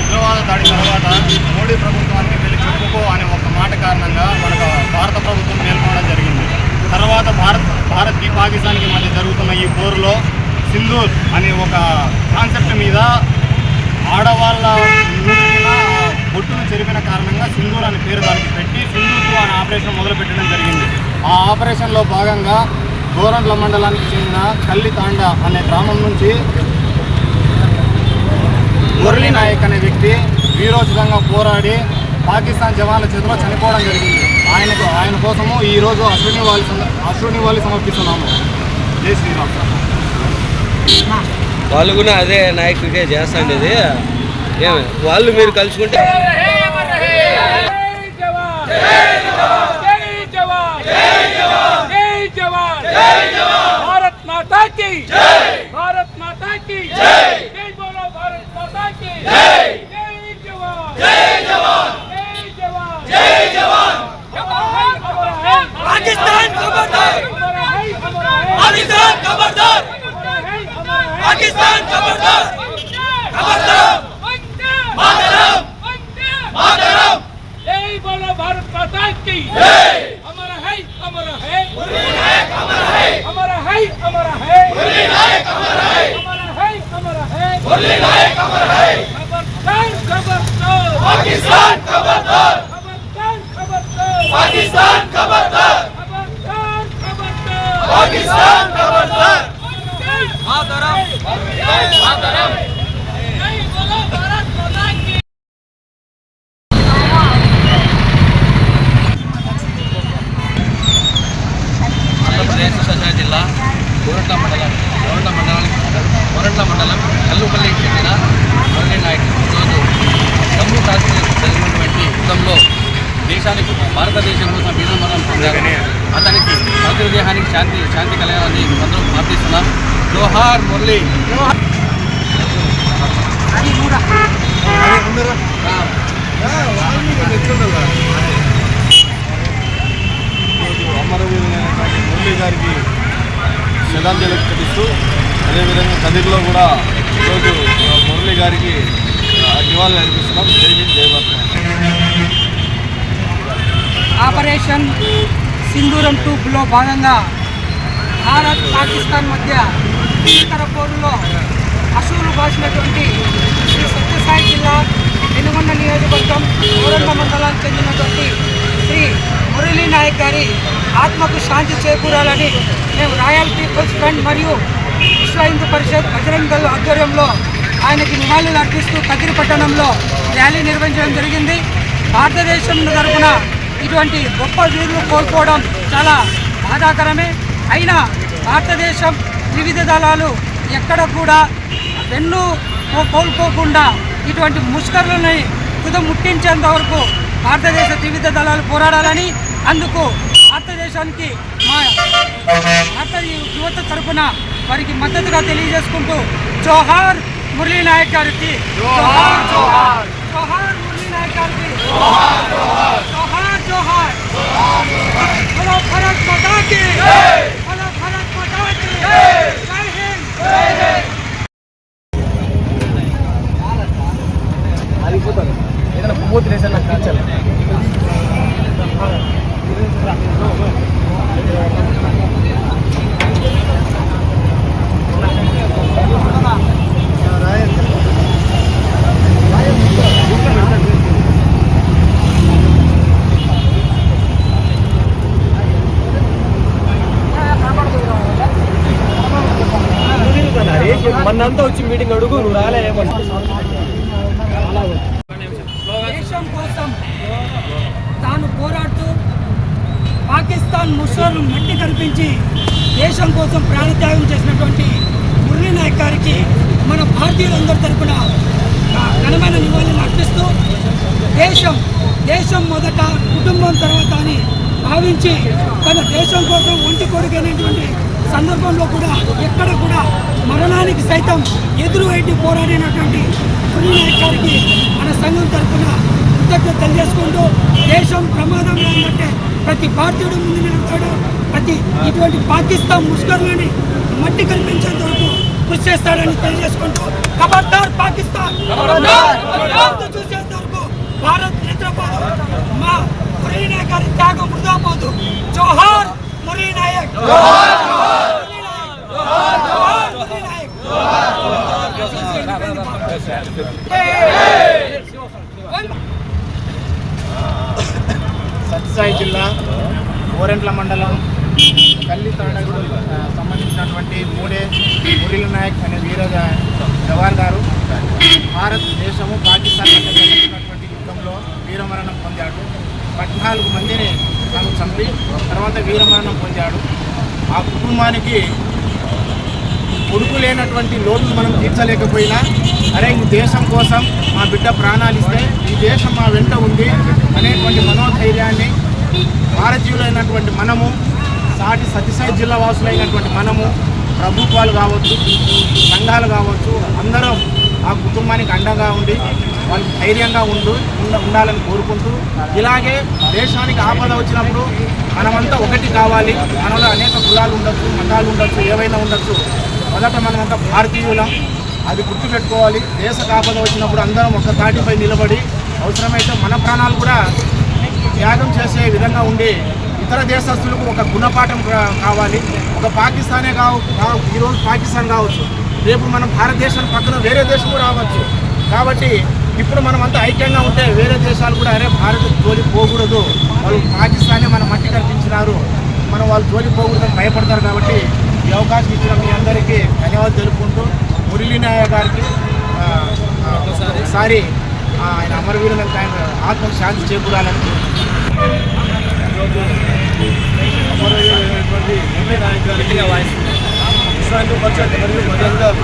ఉగ్రవాద దాడి తర్వాత మోడీ ప్రభుత్వానికి వెళ్ళి చెప్పుకో అనే ఒక మాట కారణంగా మనకు భారత ప్రభుత్వం మేల్కొనడం జరిగింది. తర్వాత భారత్ భారత్కి పాకిస్తాన్కి మధ్య జరుగుతున్న ఈ పోరులో సింధూర్ అనే ఒక కాన్సెప్ట్ మీద ఆడవాళ్ళ బొట్టును చెరిపిన కారణంగా సింధూర్ అనే పేరు దానికి పెట్టి సింధూర్ అనే ఆపరేషన్ మొదలుపెట్టడం జరిగింది. ఆ ఆపరేషన్లో భాగంగా గోరంట్ల మండలానికి చెందిన కల్లి తాండ అనే గ్రామం నుంచి మురళీ నాయక్ అనే వ్యక్తి వీరోచితంగా పోరాడి పాకిస్తాన్ జవాన్ల చేతిలో చనిపోవడం జరిగింది. ఆయనకు ఆయన కోసము ఈరోజు అశ్విని వాళ్ళు అశ్విని వాళ్ళు సమర్పిస్తున్నాము. జై శ్రీరామ్. వాళ్ళు కూడా అదే నాయకుడికే చేస్తాండేది. ఏమి? వాళ్ళు మీరు కలుసుకుంటే भारत माता की भारत माता की जय बोलो भारत माता की जय जवान जय जवान जय जवान जय जवान पाकिस्तान खबरदार पाकिस्तान खबरदार पाकिस्तान खबरदार खबरदार मातरम मातरम जय बोलो भारत माता की जय हमारा है हमारा है हमारा है हमारा है हमारा है हमारा है हमारा है खबरदार खबरदार पाकिस्तान కోరట్ల మండలానికి కోరట్ల మండలం కల్లుపల్లికి చెందిన మురళీ నాయక్ ఈరోజు జమ్మూ కాశ్మీర్ జరిగినటువంటి యుద్ధంలో దేశానికి భారతదేశం కోసం వీరమరణం పొందారు. అతనికి మాతృదేహానికి శాంతి శాంతి కలగాలని అందరం ప్రార్థిస్తున్నాం. జోహార్ మురళి. ఈరోజు అమరవీరులైనటువంటి గారికి శ్రద్ధాంజలి ఘటిస్తూ అదేవిధంగా కదిరిలో కూడా ఈరోజు మురళి గారికి నివాళులు అర్పిస్తున్నాం. జై హింద్ ఆపరేషన్ సింధూరం టూబ్లో భాగంగా భారత్ పాకిస్తాన్ మధ్య భీకర పోరులో అసూలు బాసినటువంటి శ్రీ సత్యసాయి జిల్లా వెనుగొండ నియోజకవర్గం ఊరండ మండలానికి చెందినటువంటి శ్రీ మురళీ నాయక్ గారి ఆత్మకు శాంతి చేకూరాలని మేము రాయల్ పీపుల్స్ ఫ్రంట్ మరియు విశ్వ హిందూ పరిషత్ బజరంగ్ ఆధ్వర్యంలో ఆయనకి నివాళులు అర్పిస్తూ కదిరి పట్టణంలో ర్యాలీ నిర్వహించడం జరిగింది. భారతదేశం తరఫున ఇటువంటి గొప్ప వీరులు కోల్పోవడం చాలా బాధాకరమే. అయినా భారతదేశం వివిధ దళాలు ఎక్కడ కూడా వెన్ను కోల్పోకుండా ఇటువంటి ముష్కరులని కుదముట్టించేంత వరకు భారతదేశ వివిధ దళాలు పోరాడాలని అందుకు భారతదేశానికి మా భారత యువత తరఫున వారికి మద్దతుగా తెలియజేసుకుంటూ జోహార్ మురళీ నాయక్ గారికి జోహార్ జోహార్. జోహార్ మురళీ నాయక్ గారికి జోహార్ జోహార్. హలో భరత్ మాతా కి హలో భరత్ మాతా కి జై హింద్! మనంతా వచ్చి మీటింగ్ అడుగు నువ్వు రాలే దేశం కోసం తాను పోరాడుతూ పాకిస్తాన్ ముస్లింలు మట్టి కనిపించి దేశం కోసం ప్రాణత్యాగం చేసినటువంటి మురళీ నాయక్ గారికి మన భారతీయులందరి తరపున ఘనమైన నివాళులు అర్పిస్తూ దేశం దేశం మొదట కుటుంబం తర్వాత అని భావించి తన దేశం కోసం ఒంటి కొడుకైనటువంటి సందర్భంలో కూడా ఎక్కడ కూడా మరణానికి సైతం ఎదురు ఎట్టి పోరాడినటువంటి మురళీ నాయక్ గారికి మన సంఘం తరపున కృతజ్ఞత తెలియజేసుకుంటూ దేశం ప్రమాదంలో ఉందంటే ప్రతి భారతీయుడు ముందు నిలుపుతాడు ప్రతి ఇటువంటి పాకిస్తాన్ ముష్కర్లని మట్టి కల్పించేంత వరకు కృషి చేస్తాడని తెలియజేసుకుంటూ ఖబర్దార్ పాకిస్తాన్. చూసేంత వరకు భారత్ నిద్రపోదు మా గారి త్యాగం వృధా పోదు జోహార్ సత్యసాయి జిల్లా ఓరెంట్ల మండలం కల్లి ఆ, సంబంధించినటువంటి మూడే మురళీ నాయక్ అనే వీర జవాన్ గారు భారతదేశము పాకిస్తాన్ మధ్య యుద్ధంలో వీరమరణం పొందాడు పద్నాలుగు మందిని తను చంపి తర్వాత వీరమరణం పొందాడు. ఆ కుటుంబానికి కొడుకు లేనటువంటి లోటును మనం తీర్చలేకపోయినా అరే ఈ దేశం కోసం మా బిడ్డ ప్రాణాలు ఇస్తే ఈ దేశం మా వెంట ఉంది అనేటువంటి మనోధైర్యాన్ని భారతీయులైనటువంటి మనము సాటి సత్యసాయి జిల్లా వాసులైనటువంటి మనము ప్రభుత్వాలు కావచ్చు సంఘాలు కావచ్చు అందరం ఆ కుటుంబానికి అండగా ఉండి వాళ్ళు ధైర్యంగా ఉండు ఉండాలని కోరుకుంటూ ఇలాగే దేశానికి ఆపద వచ్చినప్పుడు మనమంతా ఒకటి కావాలి. మనలో అనేక కులాలు ఉండొచ్చు మతాలు ఉండొచ్చు ఏవైనా ఉండొచ్చు. మొదట మనమంతా భారతీయులం. అది గుర్తుపెట్టుకోవాలి. దేశ ఆపద వచ్చినప్పుడు అందరం ఒక తాటిపై నిలబడి అవసరమైతే మన ప్రాణాలు కూడా త్యాగం చేసే విధంగా ఉండి ఇతర దేశస్తులకు ఒక గుణపాఠం కావాలి. ఒక పాకిస్తానే కావు కావు ఈరోజు పాకిస్తాన్ కావచ్చు. రేపు మనం భారతదేశం పక్కన వేరే దేశం కూడా రావచ్చు. కాబట్టి ఇప్పుడు మనం అంతా ఐక్యంగా ఉంటే వేరే దేశాలు కూడా అరే భారత్ జోలి పోకూడదు. వాళ్ళు పాకిస్తానే మన మట్టి కల్పించినారు మనం వాళ్ళు జోలి పోకూడదని భయపడతారు కాబట్టి ఈ అవకాశం ఇచ్చిన మీ అందరికీ ధన్యవాదాలు తెలుపుకుంటూ మురళీ నాయ గారికి ఒకసారి ఆయన అమరవీరులకు ఆయన ఆత్మకు శాంతి చేకూరాలని అమరవీరులైనటువంటి ఎంఏ నాయక్ గారికి విశ్రాంతి పరిషత్ మరియు మనందరూ